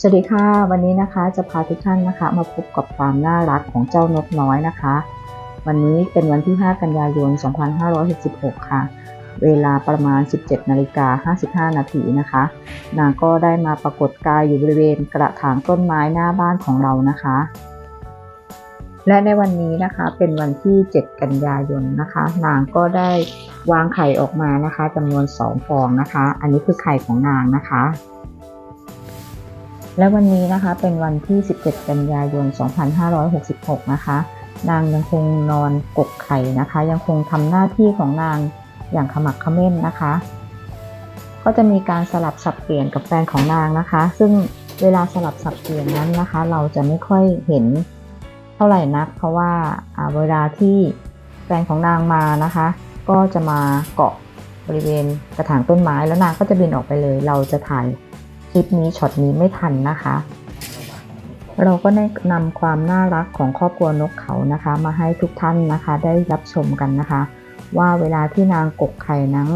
สวัสดีค่ะ วันนี้นะคะจะพาทุกท่านนะคะ มาพบกับความน่ารักของเจ้านกน้อยนะคะ วันนี้เป็นวันที่ 5 กันยายน 2566 ค่ะ เวลาประมาณ 17นาฬิกา55 นาทีนะคะ นางก็ได้มาปรากฏกายอยู่บริเวณกระถางต้นไม้หน้าบ้านของเรานะคะ และในวันนี้นะคะเป็นวันที่ 7 กันยายนนะคะ นางก็ได้วางไข่ออกมานะคะจำนวน 2 ฟองนะคะ อันนี้คือไข่ของนางนะคะ และวันนี้นะคะเป็นวันที่ 17 กันยายน 2566 นะคะ นางยังคงนอนกกไข่นะคะ ยังคงทำหน้าที่ของนางอย่างขมักเขม้นนะคะ ก็จะมีการสลับสับเปลี่ยนกับแฟนของนางนะคะ ซึ่งเวลาสลับสับเปลี่ยนนั้นนะคะ เราจะไม่ค่อยเห็นเท่าไหร่นัก เพราะว่าเวลาที่แฟนของนางมานะคะ ก็จะมาเกาะบริเวณกระถางต้นไม้แล้วนางก็จะบินออกไปเลย เราจะถ่าย คลิปนี้ช็อตนี้ไม่ทันนะคะ เราก็ได้นำความน่ารักของครอบครัวนกเขานะคะ มาให้ทุกท่านนะคะได้รับชมกันนะคะ ว่าเวลาที่นางกกไข่นั้น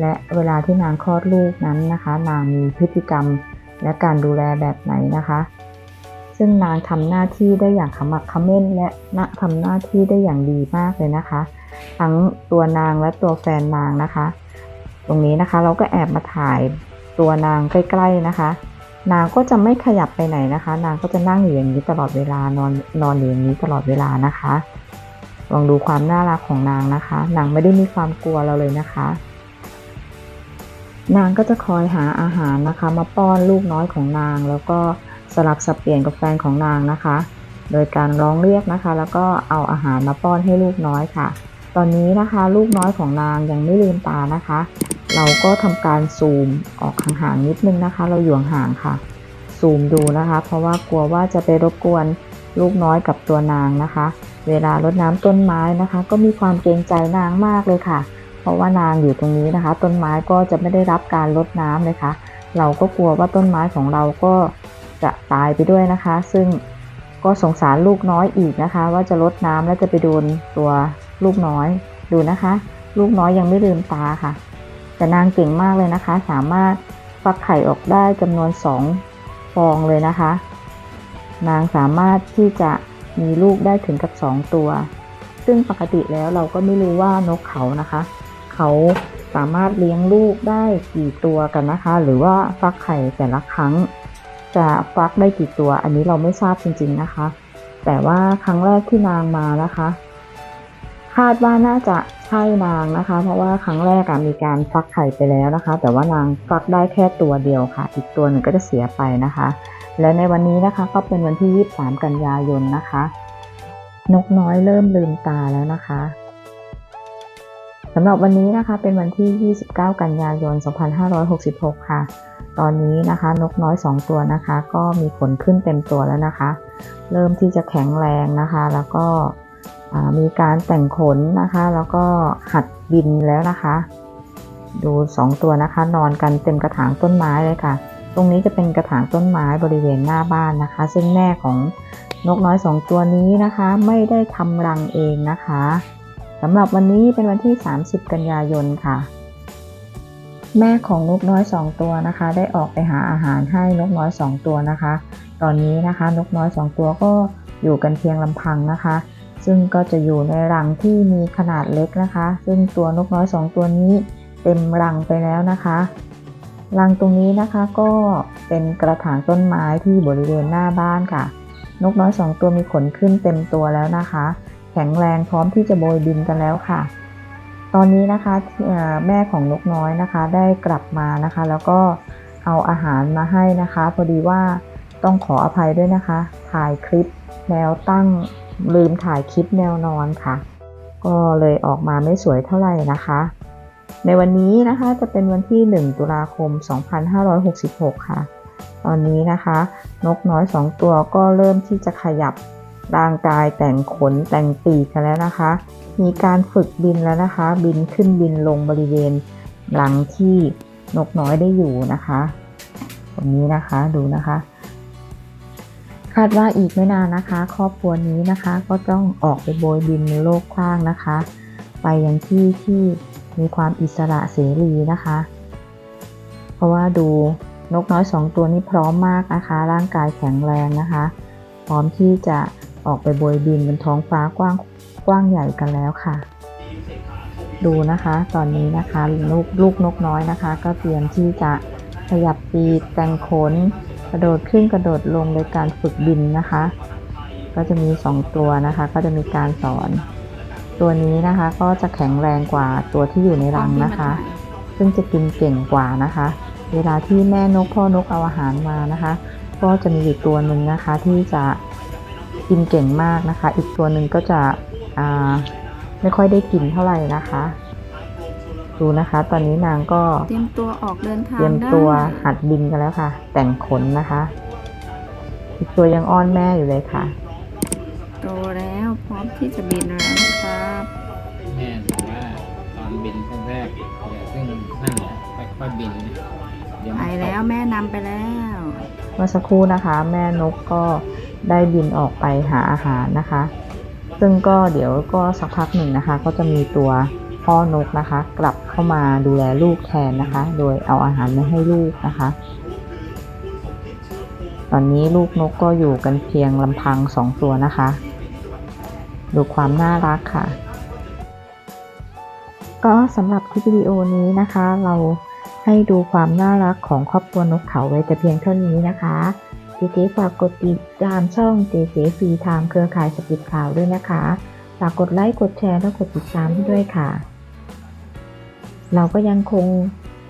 และเวลาที่นางคลอดลูกนั้นนะคะ นางมีพฤติกรรมและการดูแลแบบไหนนะคะ ซึ่งนางทำหน้าที่ได้อย่างขมักขม้นและนะทำหน้าที่ได้อย่างดีมากเลยนะคะ ทั้งตัวนางและตัวแฟนนางนะคะ ตรงนี้นะคะเราก็แอบมาถ่าย ตัวนางใกล้ ๆนะคะ นางก็จะไม่ขยับไปไหนนะคะ นางก็จะนั่งอยู่อย่างนี้ตลอดเวลานอนนอนอยู่อย่างนี้ตลอดเวลานะคะลองดูความน่ารักของนางนะคะ นางไม่ได้มีความกลัวเราเลยนะคะ นางก็จะคอยหาอาหารนะคะ มาป้อนลูกน้อยของนาง แล้วก็สลับสับเปลี่ยนกับแฟนของนางนะคะ โดยการร้องเรียกนะคะ แล้วก็เอาอาหารมาป้อนให้ลูกน้อยค่ะ ตอนนี้นะคะ ลูกน้อยของนางยังไม่ลืมตานะคะ เราก็ทำการซูมออกห่างๆนิดนึงนะคะ เราอยู่ห่างค่ะ ซูมดูนะคะ เพราะว่ากลัวว่าจะไปรบกวนลูกน้อยกับตัวนางนะคะ เวลารดน้ำต้นไม้นะคะ ก็มีความเกรงใจนางมากเลยค่ะ เพราะว่านางอยู่ตรงนี้นะคะ ต้นไม้ก็จะไม่ได้รับการรดน้ำเลยค่ะ เราก็กลัวว่าต้นไม้ของเราก็จะตายไปด้วยนะคะ ซึ่งก็สงสารลูกน้อยอีกนะคะ ว่าจะรดน้ำแล้วจะไปโดนตัวลูกน้อยดูนะคะ ลูกน้อยยังไม่ลืมตาค่ะ แต่นางเก่งมากเลยนะคะ สามารถฟักไข่ออกได้จำนวนสองฟองเลยนะคะ นางสามารถที่จะมีลูกได้ถึงกับสองตัว ซึ่งปกติแล้วเราก็ไม่รู้ว่านกเขานะคะ เขาสามารถเลี้ยงลูกได้กี่ตัวกันนะคะ หรือว่าฟักไข่แต่ละครั้ง จะฟักได้กี่ตัว อันนี้เราไม่ทราบจริง ๆนะคะ แต่ว่าครั้งแรกที่นางมานะคะ คาดว่าน่าจะ ใช่นางนะคะ เพราะว่าครั้งแรกมีการฟักไข่ไปแล้วนะคะ แต่ว่านางฟักได้แค่ตัวเดียวค่ะ อีกตัวหนึ่งก็จะเสียไปนะคะ และในวันนี้นะคะก็เป็นวันที่ 23 กันยายนนะคะ นกน้อยเริ่มลืมตาแล้วนะคะสำหรับวันนี้นะคะเป็นวันที่ 29 กันยายน 2566 ค่ะ ตอนนี้นะคะนกน้อย 2 ตัวนะคะ ก็มีขนขึ้นเต็มตัวแล้วนะคะ เริ่มที่จะแข็งแรงนะคะ แล้วก็ มีการแต่งขนนะคะ แล้วก็หัดบินแล้วนะคะ ดู 2 ตัวนะคะ นอนกันเต็มกระถางต้นไม้เลยค่ะ ตรงนี้จะเป็นกระถางต้นไม้บริเวณหน้าบ้านนะคะ ซึ่งแม่ของนกน้อย 2 ตัวนี้นะคะ ไม่ได้ทำรังเองนะคะสำหรับวันนี้เป็นวันที่ 30 กันยายนค่ะ แม่ของนกน้อย 2 ตัวนะคะ ได้ออกไปหาอาหารให้นกน้อย 2 ตัวนะคะ ตอนนี้นะคะ นกน้อย 2 ตัวก็อยู่กันเพียงลำพังนะคะ ซึ่งก็จะอยู่ในรังที่มีขนาดเล็กนะคะ ซึ่งตัวนกน้อย 2 ตัวนี้เต็มรังไปแล้วนะคะรังตรงนี้นะคะก็เป็นกระถางต้นไม้ที่บริเวณหน้าบ้านค่ะ นกน้อย 2 ตัวมีขนขึ้นเต็มตัวแล้วนะคะ แข็งแรงพร้อมที่จะโบยบินกันแล้วค่ะ ตอนนี้นะคะแม่ของนกน้อยนะคะได้กลับมานะคะ แล้วก็เอาอาหารมาให้นะคะ พอดีว่าต้องขออภัยด้วยนะคะ ถ่ายคลิปแนวตั้ง ลืมถ่ายคลิปแนวนอนค่ะ ก็เลยออกมาไม่สวยเท่าไหร่นะคะ ในวันนี้นะคะจะเป็นวันที่ 1 ตุลาคม 2566 ค่ะ ตอนนี้นะคะ นกน้อย 2 ตัวก็เริ่มที่จะขยับร่างกายแต่งขนแต่งปีกกันแล้วนะคะ มีการฝึกบินแล้วนะคะ บินขึ้นบินลงบริเวณหลังที่นกน้อยได้อยู่นะคะ ตรงนี้นะคะดูนะคะ คาดว่าอีกไม่นานนะคะ ครอบครัวนี้นะคะก็ต้องออกไปโบยบินในโลกกว้างนะคะ ไปยังที่ที่มีความอิสระเสรีนะคะ เพราะว่าดูนกน้อยสองตัวนี้พร้อมมากนะคะ ร่างกายแข็งแรงนะคะ พร้อมที่จะออกไปโบยบินบนท้องฟ้ากว้างกว้างใหญ่กันแล้วค่ะ ดูนะคะตอนนี้นะคะลูกลูกนกน้อยนะคะ ก็เตรียมที่จะขยับปีกแต่งขน กระโดดขึ้นกระโดดลงโดยการฝึกบินนะคะ ก็จะมี 2 ตัวนะคะ ก็จะมีการสอน ตัวนี้นะคะก็จะแข็งแรงกว่าตัวที่อยู่ในรังนะคะ ซึ่งจะกินเก่งกว่านะคะ เวลาที่แม่นกพ่อนกเอาอาหารมานะคะ ก็จะมีอยู่ตัวหนึ่งนะคะที่จะกินเก่งมากนะคะ อีกตัวหนึ่งก็จะไม่ค่อยได้กินเท่าไหร่นะคะ ดูนะคะ ตอนนี้นางก็เตรียมตัวออกเดินทางเตรียมได้ตัวหัดบินกันแล้วค่ะ แต่งขนนะคะอีกตัวยังอ้อนแม่อยู่เลยค่ะ โตแล้วพร้อมที่จะบินแล้วนะครับแม่บอกว่าตอนบินครั้งแรกอย่าเพิ่งนั่นแหละค่อยๆบินนะเดี๋ยวไปมันตกแล้วแม่นำไปแล้วเมื่อสักครู่นะคะ แม่นกก็ได้บินออกไปหาอาหารนะคะ ซึ่งก็เดี๋ยวก็สักพักหนึ่งนะคะ ก็จะมีตัว พ่อนกนะคะ กลับเข้ามาดูแลลูกแทนนะคะ โดยเอาอาหารมาให้ลูกนะคะ ตอนนี้ลูกนกก็อยู่กันเพียงลำพังสองตัวนะคะ ดูความน่ารักค่ะ ก็สำหรับคลิปวิดีโอนี้นะคะ เราให้ดูความน่ารักของครอบครัวนกเขาไว้แต่เพียงเท่านี้นะคะเจเจฝากกดติดตามช่องเจเจฟรีไทม์เครือข่ายสปิดข่าวด้วยนะคะ ฝากกดไลค์ กดแชร์ และกดติดตามให้ด้วยค่ะ เราก็ยังคง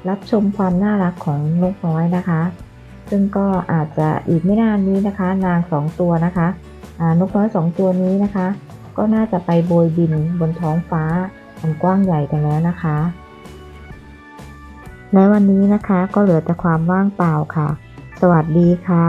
รับชมความน่ารักของนกน้อยนะคะ ซึ่งก็อาจจะอีกไม่นานนี้นะคะ นางสองตัวนะคะนกน้อยสองตัวนี้นะคะ ก็น่าจะไปโบยบินบนท้องฟ้าอันกว้างใหญ่กันแล้วนะคะและวันนี้นะคะก็เหลือแต่ความว่างเปล่าค่ะ สวัสดีค่ะ